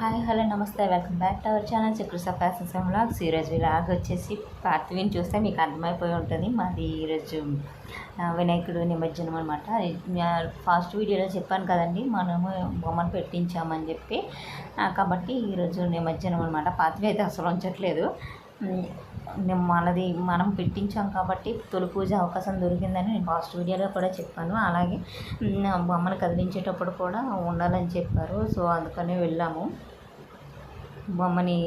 Hi hello నమస్తే welcome back to our channel Chikrusa fashions vlogs. ఈరోజు vlog వచ్చేసి పార్థివిని చూస్తే మీకు అర్థమైపోయి ఉంటుంది. మాది ఈరోజు వినాయకుడు నిమజ్జనం అనమాట ఫాస్ట్ వీడియోలో చెప్పాను కదండి మనము బొమ్మను పెట్టించామని చెప్పి. కాబట్టి ఈరోజు నిమజ్జనం అనమాట పాతవి అయితే అసలు ఉంచట్లేదు. మనది మనం పెట్టించాం కాబట్టి తొలి పూజ అవకాశం దొరికిందని నేను ఫాస్ట్ వీడియోలో కూడా చెప్పాను. అలాగే బొమ్మను కదిలించేటప్పుడు కూడా ఉండాలని చెప్పారు. సో అందుకనే వెళ్ళాము. బొమ్మని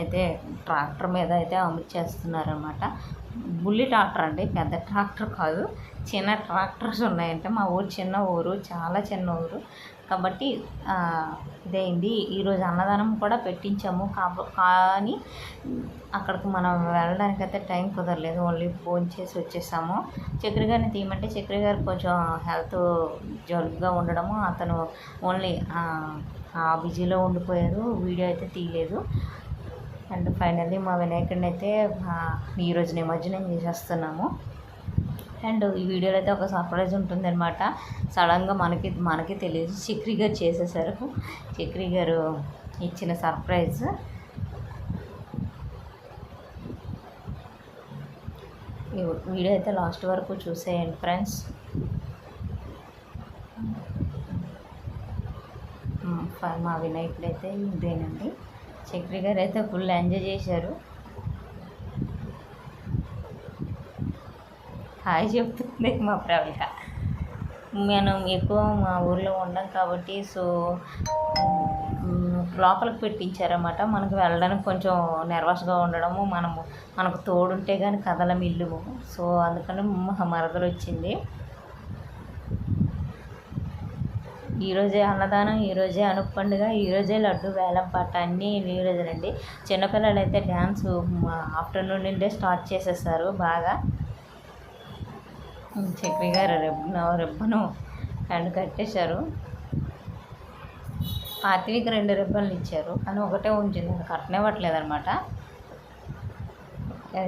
అయితే ట్రాక్టర్ మీద అయితే అమర్చేస్తున్నారనమాట బుల్లి ట్రాక్టర్ అండి పెద్ద ట్రాక్టర్ కాదు. చిన్న ట్రాక్టర్స్ ఉన్నాయంటే మా ఊరు చిన్న ఊరు చాలా చిన్న ఊరు. కాబట్టి ఇదైంది ఈరోజు అన్నదానం కూడా పెట్టించాము. కానీ అక్కడికి మనం వెళ్ళడానికి అయితే టైం కుదరలేదు. ఓన్లీ ఫోన్ చేసి వచ్చేసాము. చక్రి గారిని తీయమంటే చక్రి గారు కొంచెం హెల్త్ జలుబుగా ఉండడము అతను ఓన్లీ ఆ బిజీలో ఉండిపోయారు. వీడియో అయితే తీయలేదు. అండ్ ఫైనల్లీ మా వినాయకుడిని అయితే ఈరోజు నిమజ్జనం చేసేస్తున్నాము. అండ్ ఈ వీడియోలో అయితే ఒక సర్ప్రైజ్ ఉంటుందన్నమాట. సడన్గా మనకి మనకి తెలియదు. చక్రి గారు చేసేసారు. చక్రి గారు ఇచ్చిన సర్ప్రైజ్. వీడియో అయితే లాస్ట్ వరకు చూసేయండి ఫ్రెండ్స్. మా వినాయకుడు అయితే ఇదేనండి. చక్రి గారు అయితే ఫుల్ ఎంజాయ్ చేశారు. హాయ్ చెప్తుంది మా ప్రవళిక. మనం ఎక్కువ మా ఊర్లో ఉండం కాబట్టి సో లోపలికి పెట్టించారన్నమాట. మనకు వెళ్ళడానికి కొంచెం నర్వస్గా ఉండడము మనము మనకు తోడుంటే కానీ కదలం ఇల్లు సో అందుకని మరదలు వచ్చింది ఈరోజే అన్నదానం ఈరోజే అనుపు పండుగ ఈరోజే లడ్డు వేలం పాట అన్నీ ఈ రోజునండి చిన్నపిల్లలు అయితే డ్యాన్స్ ఆఫ్టర్నూన్ నుండే స్టార్ట్ చేసేసారు బాగా. చక్రి గారు రెబ్బను రెబ్బను రెండు కట్టేశారు. పార్తీవికి రెండు రెబ్బలు ఇచ్చారు. కానీ ఒకటే ఉంచింది కట్టనివ్వట్లేదు అనమాట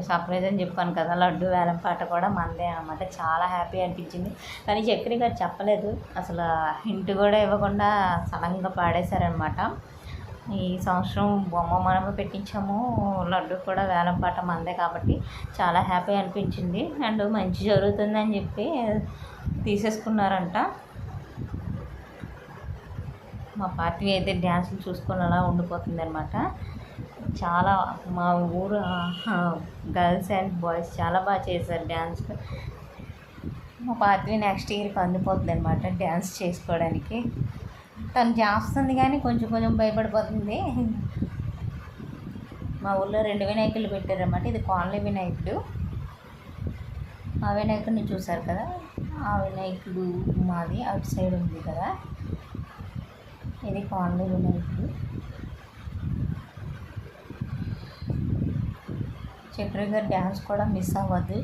సర్ప్రైజ్ అని చెప్పాను కదా లడ్డు వేలం పాట కూడా మందే అనమాట చాలా హ్యాపీ అనిపించింది. కానీ చక్రి గారు చెప్పలేదు. అసలు హింట్ కూడా ఇవ్వకుండా సడన్గా పాడేశారనమాట ఈ సంవత్సరం బొమ్మ మనమే పెట్టించాము లడ్డు కూడా వేలం పాట మందే కాబట్టి చాలా హ్యాపీ అనిపించింది. అండ్ మంచి జరుగుతుందని చెప్పి తీసేసుకున్నారంట. మా పార్టీ అయితే డ్యాన్సులు చూసుకొని అలా ఉండిపోతుంది అనమాట చాలా మా ఊరు గర్ల్స్ అండ్ బాయ్స్ చాలా బాగా చేశారు డ్యాన్స్. మా పార్టీ నెక్స్ట్ ఇయర్కి అందిపోతుంది అనమాట డ్యాన్స్ చేసుకోవడానికి. తను చేస్తుంది కానీ కొంచెం కొంచెం భయపడిపోతుంది. మా ఊళ్ళో రెండు వినాయకులు పెట్టారన్నమాట. ఇది కాలనీ వినాయకుడు. ఆ వినాయకుడిని చూశారు కదా? ఆ వినాయకుడు మాది అటు సైడ్ ఉంది కదా? ఇది కాలనీ వినాయకుడు. చక్రి గారి డ్యాన్స్ కూడా మిస్ అవ్వద్దు.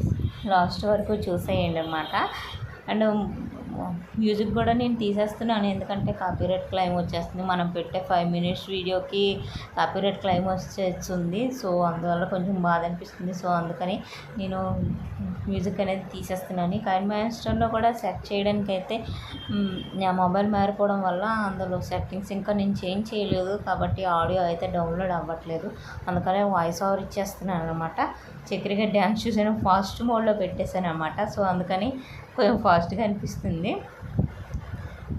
లాస్ట్ వరకు చూసేయండి అనమాట అండ్ మ్యూజిక్ కూడా నేను తీసేస్తున్నాను. ఎందుకంటే కాపీరైట్ క్లైమ్ వచ్చేస్తుంది. మనం పెట్టే ఫైవ్ మినిట్స్ వీడియోకి కాపీరైట్ క్లైమ్ వచ్చేస్తుంది. సో అందువల్ల కొంచెం బాధ అనిపిస్తుంది. సో అందుకని నేను మ్యూజిక్ అనేది తీసేస్తున్నాను. కానీ మాస్టర్లో కూడా సెట్ చేయడానికి అయితే నా మొబైల్ మారిపోవడం వల్ల అందులో సెట్టింగ్స్ ఇంకా నేను చేంజ్ చేయలేదు. కాబట్టి ఆడియో అయితే డౌన్లోడ్ అవ్వట్లేదు. అందుకనే వాయిస్ ఓవర్ ఇచ్చేస్తున్నాను అనమాట చక్రిగా డ్యాన్స్ చూసాను. ఫాస్ట్ మోడ్లో పెట్టేశాను అనమాట సో అందుకని కొంచెం ఫాస్ట్గా అనిపిస్తుంది.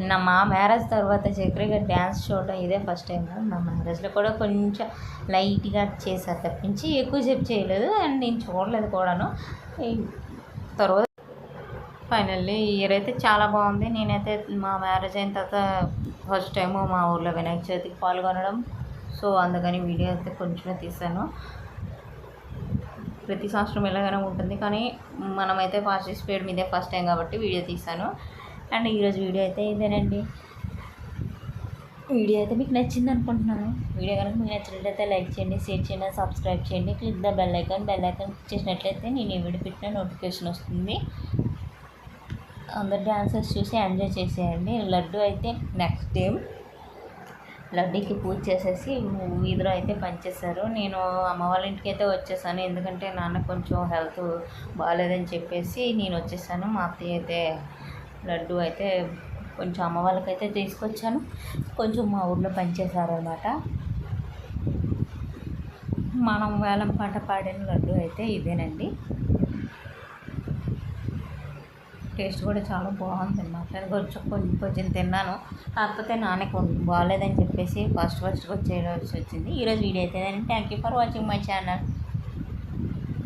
నా మా మ్యారేజ్ తర్వాత చక్రిగా డ్యాన్స్ చూడడం ఇదే ఫస్ట్ టైం నా మ్యారేజ్లో కూడా కొంచెం లైట్గా చేశారు తప్పించి ఎక్కువసేపు చేయలేదు అండ్ నేను చూడలేదు కూడాను. తర్వాత ఫైనల్లీ ఇయర్ అయితే చాలా బాగుంది. నేనైతే మా మ్యారేజ్ అయిన తర్వాత ఫస్ట్ టైము మా ఊర్లో వినాయక చవితికి పాల్గొనడం. సో అందుకని వీడియో అయితే కొంచెమే తీసాను. ప్రతి సంవత్సరం ఎలాగైనా ఉంటుంది. కానీ మనమైతే ఫాస్ట్ మీదే ఫస్ట్ టైం కాబట్టి వీడియో తీశాను. అండ్ ఈరోజు వీడియో అయితే ఇదేనండి. వీడియో అయితే మీకు నచ్చింది అనుకుంటున్నాను. వీడియో కనుక మీకు నచ్చినట్లయితే లైక్ చేయండి షేర్ చేయండి సబ్స్క్రైబ్ చేయండి. Click the bell icon bell icon click చేసినట్లయితే నేను ఈ వీడియో పెట్టిన నోటిఫికేషన్ వస్తుంది. అందరు డాన్సర్స్ చూసి ఎంజాయ్ చేసేయండి. లడ్డు అయితే నెక్స్ట్ డే లడ్డూకి పూజ చేసేసి వీధిలో అయితే పనిచేశారు నేను అమ్మ వాళ్ళ ఇంటికి అయితే వచ్చేసాను. ఎందుకంటే నాన్న కొంచెం హెల్త్ బాగాలేదని చెప్పేసి నేను వచ్చేసాను. మా అత్తయ్య అయితే లడ్డు అయితే కొంచెం అమ్మ వాళ్ళకైతే తీసుకొచ్చాను. కొంచెం మా ఊర్లో పనిచేశారనమాట మనం వేలం పాట పాడిన లడ్డు అయితే ఇదేనండి. టేస్ట్ కూడా చాలా బాగుంది అనమాట కొంచెం కొంచెం కొంచెం తిన్నాను. కాకపోతే నాన్నకు బాగాలేదని చెప్పేసి ఫస్ట్ ఫస్ట్ వచ్చేయాల్సి వచ్చింది. ఈరోజు వీడియో అయితే thank you for watching my channel